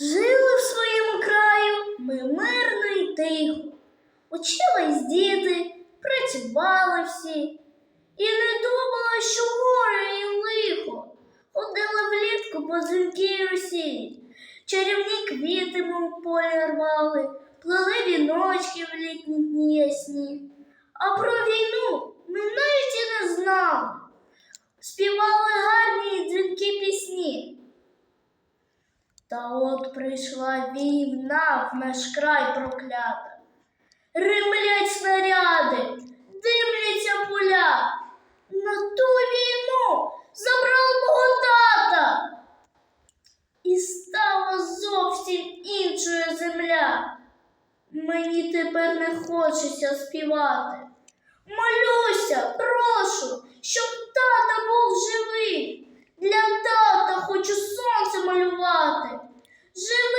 Жили в своєму краю ми мирно й тихо. Учились діти, працювали всі, і не думали, що горе і лихо. Ходили влітку по дзвінкій Росії, чарівні квіти мов полі рвали, плели віночки в літні дні ясні. А про війну Та от прийшла війна в наш край проклята. Римлять снаряди, димляться поля. На ту війну забрав мого тата. І стала зовсім іншою земля. Мені тепер не хочеться співати. Молюся, був